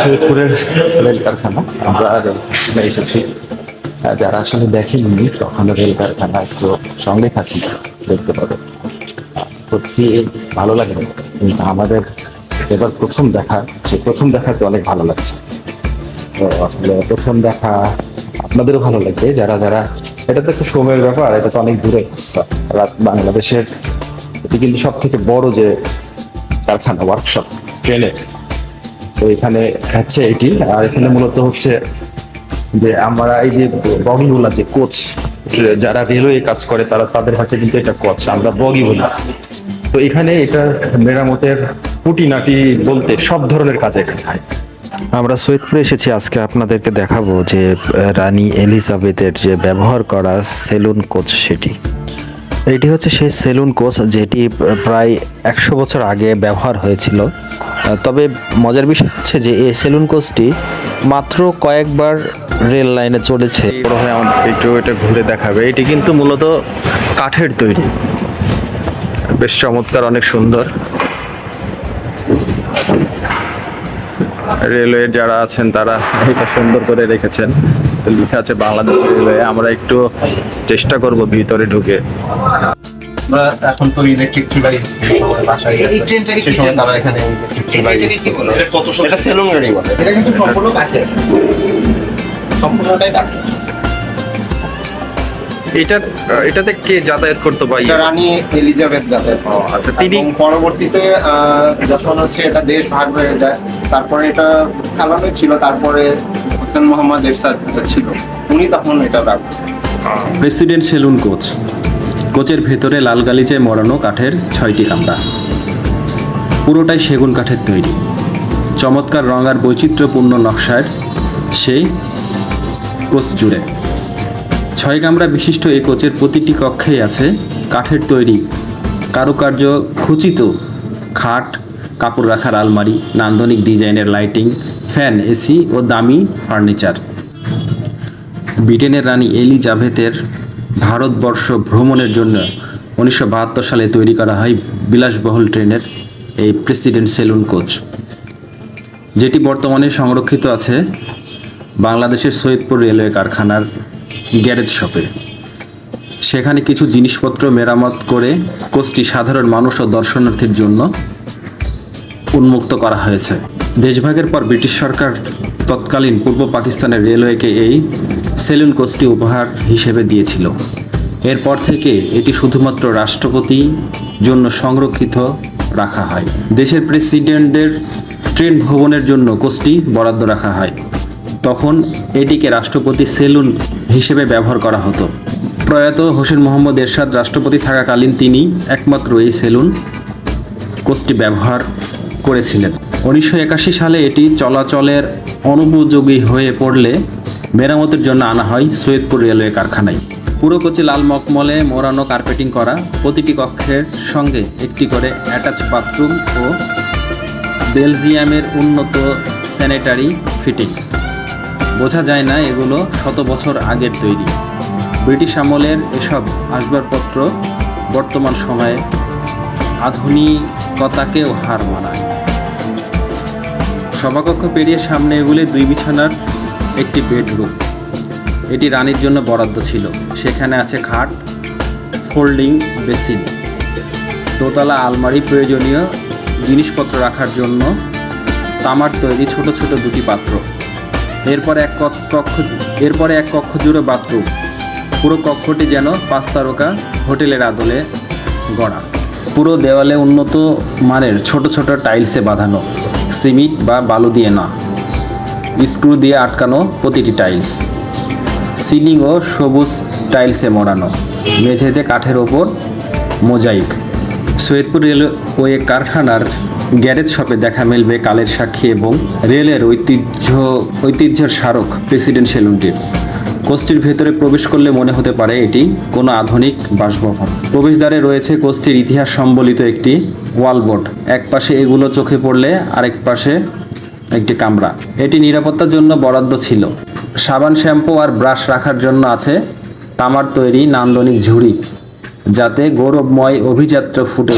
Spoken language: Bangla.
সৈয়দপুরের রেল কারখানা। আমরা এখানে এসেছি। যারা আসলে দেখেননি কখনো রেল কারখানা একটু সঙ্গে থাকি দেখতে পাবে সত্যি ভালো লাগে কিন্তু আমাদের এবার প্রথম দেখা, সে প্রথম দেখাতে অনেক ভালো লাগছে। তো আসলে প্রথম দেখা আপনাদেরও ভালো লাগবে, যারা যারা, এটা তো একটা সময়ের ব্যাপার, এটা তো অনেক দূরে বাংলাদেশের এটি কিন্তু সব থেকে বড় যে কারখানা ওয়ার্কশপ ট্রেনের। তো এখানে হচ্ছে এটি। আর এখানে মূলত হচ্ছে যে আমরা এই যে বগিগুলা যে কোচ, যারা রেলওয়ে কাজ করে, তারা তাদের হাতে কিন্তু এটা কোচ, আমরা বগি বলি। তো এখানে এটা মেরামতের পুটিনাটি বলতে সব ধরনের কাজ এখানে হয়। আমরা সৈয়দপুরে এসেছি, আজকে আপনাদেরকে দেখাবো যে রানী এলিজাবেথের যে ব্যবহার করা সেলুন কোচ সেটি। এটি হচ্ছে সেই সেলুন কোচ যেটি প্রায় একশো বছর আগে ব্যবহার হয়েছিল। তবে মজার বিষয় হচ্ছে যে এই সেলুন কোচটি মাত্র কয়েকবার রেল লাইনে চলেছে একটু এটা ঘুরে দেখাবে। এটি কিন্তু মূলত কাঠের তৈরি। বেশ চমৎকার, অনেক সুন্দর। রেলওয়ে যারা আছেন, তারা এটা সুন্দর করে রেখেছেন। লেখা আছে বাংলাদেশ রেলওয়ে। আমরা একটু চেষ্টা করব ভিতরে ঢুকে। আমরা এখন তো ইলেকট্রিক চুলা ইউজ বাসায় এই- এই ট্রেনটা কি সে সময় তারা এখানে ইলেকট্রিক এটা সেলুন গাড়ি বলে। এটা কিন্তু সম্পূর্ণ কাঠের। সম্পূর্ণটাই কাঠের। এটা এটাতে কে যাতায়াত করতো বা রানী এলিজাবেথ যাতে আচ্ছা, তিনি- পরবর্তীতে আহ, যখন হচ্ছে এটা দেশ ভাগ হয়ে যায় তারপরে এটা চালানো ছিল তারপরে হোসেন মোহাম্মদ এরশাদ ছিল। উনি তখন এটা ব্যবহার করেন। প্রেসিডেন্ট সেলুন কোচ কোচের ভেতরে লাল গালিচে মরানো কাঠের ছয়টি কামরা। পুরোটাই সেগুন কাঠের তৈরি। চমৎকার রং আর বৈচিত্র্যপূর্ণ নকশার সেই কোচ জুড়ে। ছয় কামরা বিশিষ্ট এই কোচের প্রতিটি কক্ষেই আছে কাঠের তৈরি, কারুকার্য খচিত খাট, কাপড় রাখার আলমারি, নান্দনিক ডিজাইনের লাইটিং, ফ্যান, এসি ও দামি ফার্নিচার। ব্রিটেনের রানী এলিজাবেথের ভারতবর্ষ ভ্রমণের জন্য উনিশশো বাহাত্তর সালে তৈরি করা হয় বিলাসবহুল ট্রেনের এই প্রেসিডেন্ট সেলুন কোচ। যেটি বর্তমানে সংরক্ষিত আছে বাংলাদেশের সৈয়দপুর রেলওয়ে কারখানার গ্যারেজ শপে। সেখানে কিছু জিনিসপত্র মেরামত করে কোচটি সাধারণ মানুষ ও দর্শনার্থীর জন্য উন্মুক্ত করা হয়েছে। দেশভাগের পর ব্রিটিশ সরকার তৎকালীন পূর্ব পাকিস্তানের রেলওয়েকে এই সেলুন কোচটি উপহার হিসেবে দিয়েছিল। এরপর থেকে এটি শুধুমাত্র রাষ্ট্রপতি জন্য সংরক্ষিত রাখা হয়। দেশের প্রেসিডেন্টদের ট্রেন ভ্রমণের জন্য কোচটি বরাদ্দ রাখা হয়। তখন এটিকে রাষ্ট্রপতি সেলুন হিসেবে ব্যবহার করা হতো। প্রয়াত হোসেন মোহাম্মদ এরশাদ রাষ্ট্রপতি থাকাকালীন তিনি একমাত্র এই সেলুন কোচটি ব্যবহার করেছিলেন। উনিশশো একাশি সালে এটি চলাচলের অনুপযোগী হয়ে পড়লে মেরামতের জন্য আনা হয় সৈয়দপুর রেলওয়ে কারখানায়। পুরো কোচে লাল মকমলে মোড়ানো কার্পেটিং করা, প্রতিটি কক্ষের সঙ্গে একটি করে অ্যাটাচ বাথরুম ও বেলজিয়ামের উন্নত স্যানিটারি ফিটিংস। বোঝা যায় না এগুলো শত বছর আগের তৈরি। ব্রিটিশ আমলের এসব আসবাবপত্র বর্তমান সময়ে আধুনিকতাকেও হার মানায়। সভাকক্ষ পেরিয়ে সামনে এগুলি দুই বিছানার একটি বেডরুম এটি রানীর জন্য বরাদ্দ ছিল। সেখানে আছে খাট ফোল্ডিং বেসিন দোতলা আলমারি প্রয়োজনীয় জিনিসপত্র রাখার জন্য, তামার তৈরি ছোট ছোট দুটি পাত্র। এরপর এক কক্ষ এরপরে এক কক্ষ জুড়ে বাথরুম পুরো কক্ষটি যেন পাঁচ তারকা হোটেলের আদলে গড়া। পুরো দেওয়ালে উন্নত মানের ছোট ছোট টাইলসে বাঁধানো। সিমেন্ট বা বালু দিয়ে না। স্ক্রু দিয়ে আটকানো প্রতিটি টাইলস। সিলিং ও সবুজ টাইলসে মোড়ানো। মেঝেতে কাঠের ওপর মোজাইক। সৈয়দপুর রেলওয়ে কারখানার গ্যারেজ শপে দেখা মিলবে কালের সাক্ষী এবং রেলের ঐতিহ্য, ঐতিহ্যের স্মারক প্রেসিডেন্ট সেলুনটির। কোচটির ভেতরে প্রবেশ করলে মনে হতে পারে এটি কোনো আধুনিক বাসভবন। প্রবেশদ্বারে রয়েছে কোচটির ইতিহাস সম্বলিত একটি ওয়ালবোর্ড। এক পাশে এগুলো চোখে পড়লে আরেক পাশে একটি কামরা। এটি নিরাপত্তার জন্য বরাদ্দ ছিল। সাবান শ্যাম্পু আর ব্রাশ রাখার জন্য আছে তামার তৈরি নান্দনিক ঝুড়ি যাতে গৌরবময় অভিযাত্র ফুটে